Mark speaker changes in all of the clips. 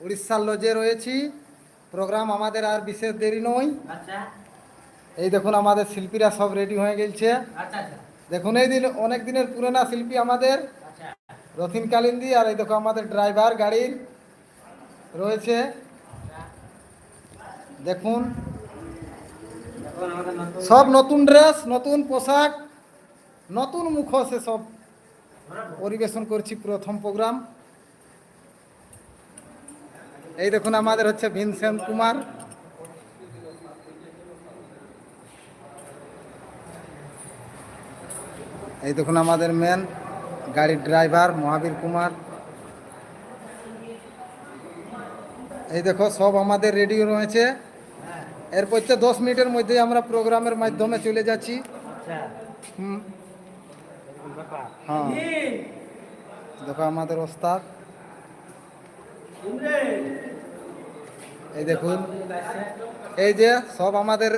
Speaker 1: উড়িষ্যার লজে রয়েছি। প্রোগ্রাম আমাদের আর বিশেষ দেরি নয়।
Speaker 2: আচ্ছা।
Speaker 1: এই দেখুন আমাদের শিল্পীরা সব রেডি হয়ে গেছে
Speaker 2: আচ্ছা আচ্ছা।
Speaker 1: দেখুন এই দিন অনেক দিনের পুরোনা শিল্পী আমাদের। রথিন কালিন্দি আর এই দেখো আমাদের ড্রাইভার গাড়ির রয়েছে। দেখুন সব নতুন ড্রেস নতুন পোশাক নতুন মুখোশে সব পরিবেশন করছি প্রথম প্রোগ্রাম এই দেখুন আমাদের হচ্ছে ভিনসেন কুমার। এই দেখুন আমাদের মেন গাড়ির ড্রাইভার মহাবীর কুমার। এই দেখো সব আমাদের রেডি রয়েছে। এরপর তো দশ মিনিটের মধ্যে আমরা প্রোগ্রামের মাধ্যমে চলে যাচ্ছি। হ্যাঁ। দেখো আমাদের ওস্তাদ। এই দেখুন। এই যে সব আমাদের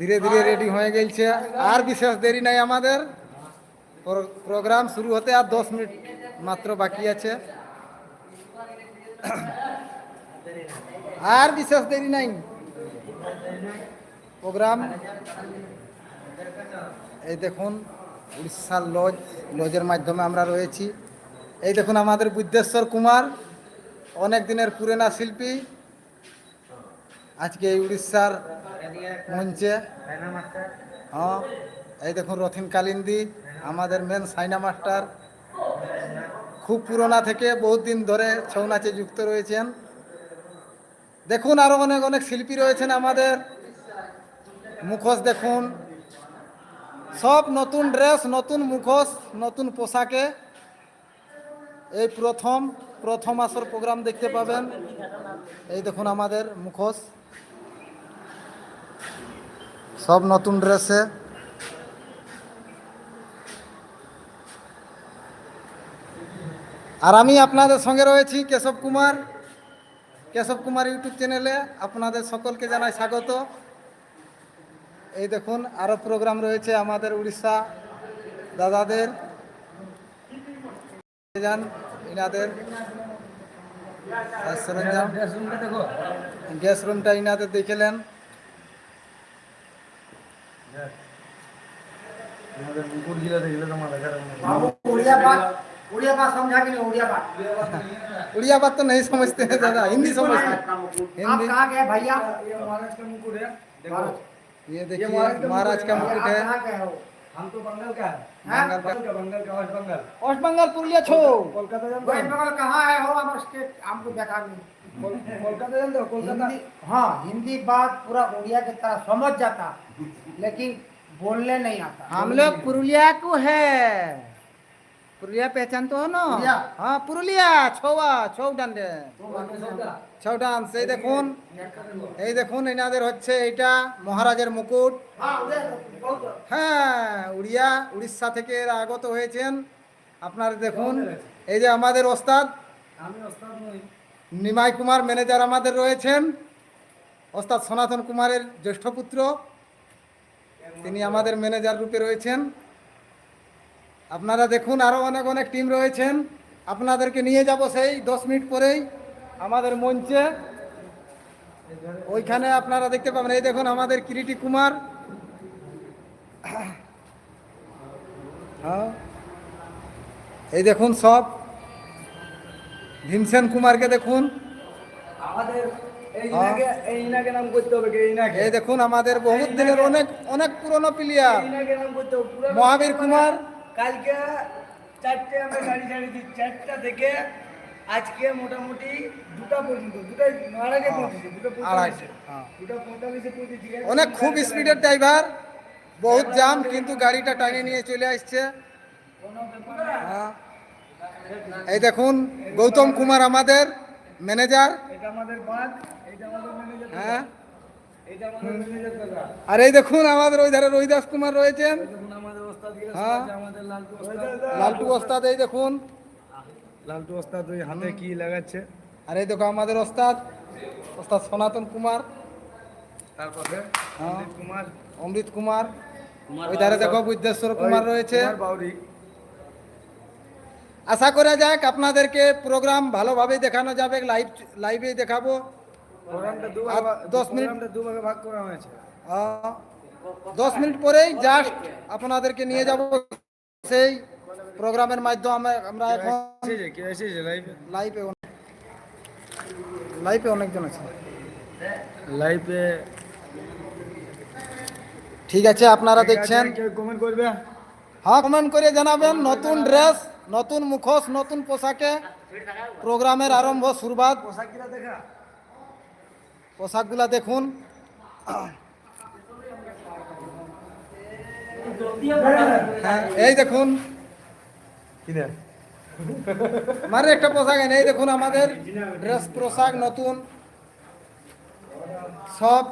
Speaker 1: ধীরে ধীরে রেডি হয়ে গেছে আর বিশেষ দেরি নাই আমাদের। প্রোগ্রাম শুরু হতে আর দশ মিনিট মাত্র বাকি আছে। আর বিশেষ দেরি নাই। প্রোগ্রাম এই দেখুন উড়িষ্যার লজ লজের মাধ্যমে আমরা রয়েছি। এই দেখুন আমাদের বুদ্ধেশ্বর কুমার, অনেক দিনের পুরেনা শিল্পী। আজকে এই উড়িষ্যার মঞ্চে হ্যাঁ এই দেখুন রথিন কালিন্দি, আমাদের মেন সাইনা মাস্টার, খুব পুরোনা থেকে বহুত দিন ধরে ছৌ নাচে যুক্ত রয়েছেন। দেখুন আরও অনেক অনেক শিল্পী রয়েছেন আমাদের। মুখোশ দেখুন। সব নতুন ড্রেস, নতুন মুখোশ, নতুন পোশাকে। এই প্রথম প্রথম আসর প্রোগ্রাম দেখতে পাবেন। এই দেখুন আমাদের মুখোশ। সব নতুন ড্রেসে। আর আমি আপনাদের সঙ্গে রয়েছি কেশব কুমার। কেশব কুমার ইউটিউব চ্যানেলে আপনাদের সকলকে জানাই স্বাগত। এই দেখুন আরও প্রোগ্রাম রয়েছে আমাদের উড়িষ্যা দাদাদের। যান, ইনাদের। গ্যাস রুমটা ইনাদের দেখলেন
Speaker 2: আমাদের মুকুট জেলা দেখলে তোমার দেখার
Speaker 3: बाबू उड़िया बात उड़िया बात समझा कि नहीं उड़िया बात
Speaker 1: उड़िया बात तो नहीं समझते हैं दादा हिंदी समझते हैं
Speaker 3: आप
Speaker 1: हिंदी
Speaker 3: कहाँ गए भैया
Speaker 2: ये महाराज का मुकुट है देखो
Speaker 1: ये देखिए महाराज का मुकुट
Speaker 3: आप
Speaker 1: है
Speaker 3: कहाँ गए हो
Speaker 2: हम तो बंगाल का है
Speaker 3: हैं?
Speaker 1: बंगाल का
Speaker 2: बंगाल का बंगाल का वेस्ट बंगाल
Speaker 1: वेस्ट बंगाल पुरुलिया छो
Speaker 2: कोलकाता जानते
Speaker 3: वेस्ट
Speaker 2: हो
Speaker 3: बंगाल कहाँ आए हो हम स्टेट हमको देखा नहीं
Speaker 2: कोल- कोलकाता जानते हो कोलकाता
Speaker 3: हिंदी हाँ हिंदी बात पूरा उड़िया की तरह समझ जाता लेकिन बोलने नहीं आता
Speaker 1: हम लोग पुरुलिया को है पुरुलिया पहचान तो हो ना
Speaker 3: पुरुलिया?
Speaker 1: हाँ पुरुलिया ছৌয়া ছৌ ডান্ডে ছৌ ডান্স এই দেখুন এই দেখুন এনাদের হচ্ছে এটা মহারাজের মুকুট
Speaker 3: हाँ उधर बहुत
Speaker 1: হ্যাঁ উড়িয়া উড়িষ্যা থেকে এরা আগত হয়েছেন আপনারা দেখুন এই যে আমাদের ওস্তাদ
Speaker 2: আমি ওস্তাদ নই
Speaker 1: নিমাই কুমার ম্যানেজার আমাদের রয়েছেন ওস্তাদ সনাতন কুমারের জ্যেষ্ঠ পুত্র তিনি আমাদের ম্যানেজার রূপে রয়েছেন। আপনারা দেখুন আরও অনেক অনেক টিম রয়েছেন। আপনাদেরকে নিয়ে যাব সেই দশ মিনিট পরেই আমাদের মঞ্চে। ওইখানে আপনারা দেখতে পাবেন, এই দেখুন আমাদের কিরিটি কুমার। হ্যাঁ এই দেখুন সব। ভীমসেন কুমারকে দেখুন।
Speaker 2: আমাদের এই
Speaker 1: দেখুন আমাদের বহুত দিনের অনেক অনেক পুরনো প্লেয়ার। মহাবীর কুমার।
Speaker 2: কালকে চারটে আমরা গাড়ি ছাড়িয়েছি চারটা থেকে আজকে মোটামুটি দুটা পর্যন্ত। দুটা আড়াইটে পৌঁছেছে। দুটো
Speaker 1: আড়াইটে।
Speaker 2: দুটো পঁয়তাল্লিশে পৌঁছেছি।
Speaker 1: অনেক খুব স্পিডের ড্রাইভার বহুত জাম কিন্তু গাড়িটা টানিয়ে নিয়ে চলে আসছে। এই দেখুন গৌতম কুমার আমাদের। ম্যানেজার?
Speaker 2: এটা আমাদের বাঁধ এটা আমাদের ম্যানেজার
Speaker 1: হ্যাঁ। আর এই দেখুন আমাদের ওই ধারে রহিদাস কুমার রয়েছেন। হ্যাঁ।
Speaker 2: লালটু ওস্তাদ।
Speaker 1: এই দেখুন।
Speaker 2: লালটু ওস্তাদ ওই হাতে কি লাগাচ্ছে?
Speaker 1: আর এই দেখো আমাদের ওস্তাদ ওস্তাদ সনাতন কুমার।
Speaker 2: তারপরে
Speaker 1: হ্যাঁ।
Speaker 2: কুমার।
Speaker 1: অমৃত কুমার। ওই ধারে দেখো বুদ্ধেশ্বর কুমার রয়েছে।
Speaker 2: বাউরি।
Speaker 1: আশা করা যাক আপনাদেরকে প্রোগ্রাম ভালোভাবে দেখানো যাবে লাইভ লাইভেই দেখাবো। দশ মিনিট- দশ মিনিট পরেই জাস্ট আপনাদেরকে নিয়ে যাব সেই প্রোগ্রামের মাধ্যমে আমরা এখন
Speaker 2: লাইভে
Speaker 1: লাইভে লাইভে অনেকজন আছে।
Speaker 2: লাইভে
Speaker 1: ঠিক আছে আপনারা দেখছেন।
Speaker 2: কমেন্ট করবে?
Speaker 1: হ্যাঁ কমেন্ট করে জানাবেন নতুন ড্রেস নতুন মুখোশ, নতুন পোশাকে প্রোগ্রামের আরম্ভ
Speaker 2: দেখা
Speaker 1: পোশাকগুলা দেখুন। এই দেখুন। মানে একটা পোশাক এনে, এই দেখুন আমাদের ড্রেস পোশাক, নতুন। সব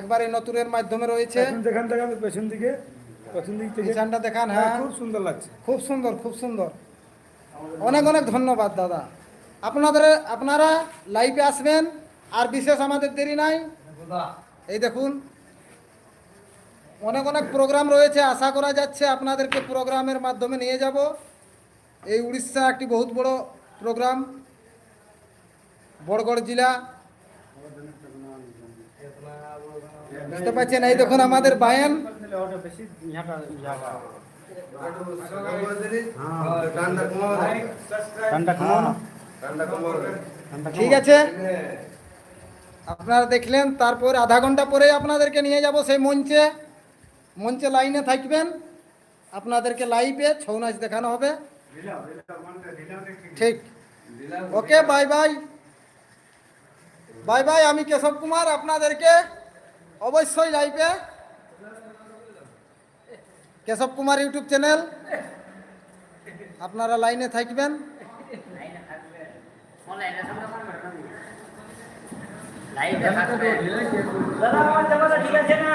Speaker 1: একবারে নতুনের মাধ্যমে রয়েছে।
Speaker 2: দেখান দেখান পেছন দিকে দিক থেকে
Speaker 1: দেখান
Speaker 2: হ্যাঁ।
Speaker 1: হ্যাঁ
Speaker 2: খুব সুন্দর লাগছে।
Speaker 1: খুব সুন্দর খুব সুন্দর। অনেক অনেক ধন্যবাদ দাদা। আপনাদের আপনারা লাইভে আসবেন আর বিশেষ আমাদের দেরি নাই। এই দেখুন অনেক অনেক প্রোগ্রাম রয়েছে। আশা করা যাচ্ছে আপনাদেরকে প্রোগ্রামের মাধ্যমে নিয়ে যাব। এই উড়িষ্যা একটি বহুত বড় প্রোগ্রাম বরগড় জেলা। বুঝতে পারছেন? এই দেখুন আমাদের বায়ান। ঠিক আছে। আপনারা দেখলেন তারপর আধা ঘণ্টা পরে আপনাদেরকে নিয়ে যাব সেই মঞ্চে। মঞ্চে লাইনে থাকবেন। আপনাদেরকে লাইভে ছৌ নাচ দেখানো হবে। ঠিক। Okay bye bye. Bye bye আমি কেশব কুমার আপনাদেরকে অবশ্যই লাইভে কেশব কুমার ইউটিউব চ্যানেল আপনারা লাইনে থাকবেন।
Speaker 4: ঠিক আছে না?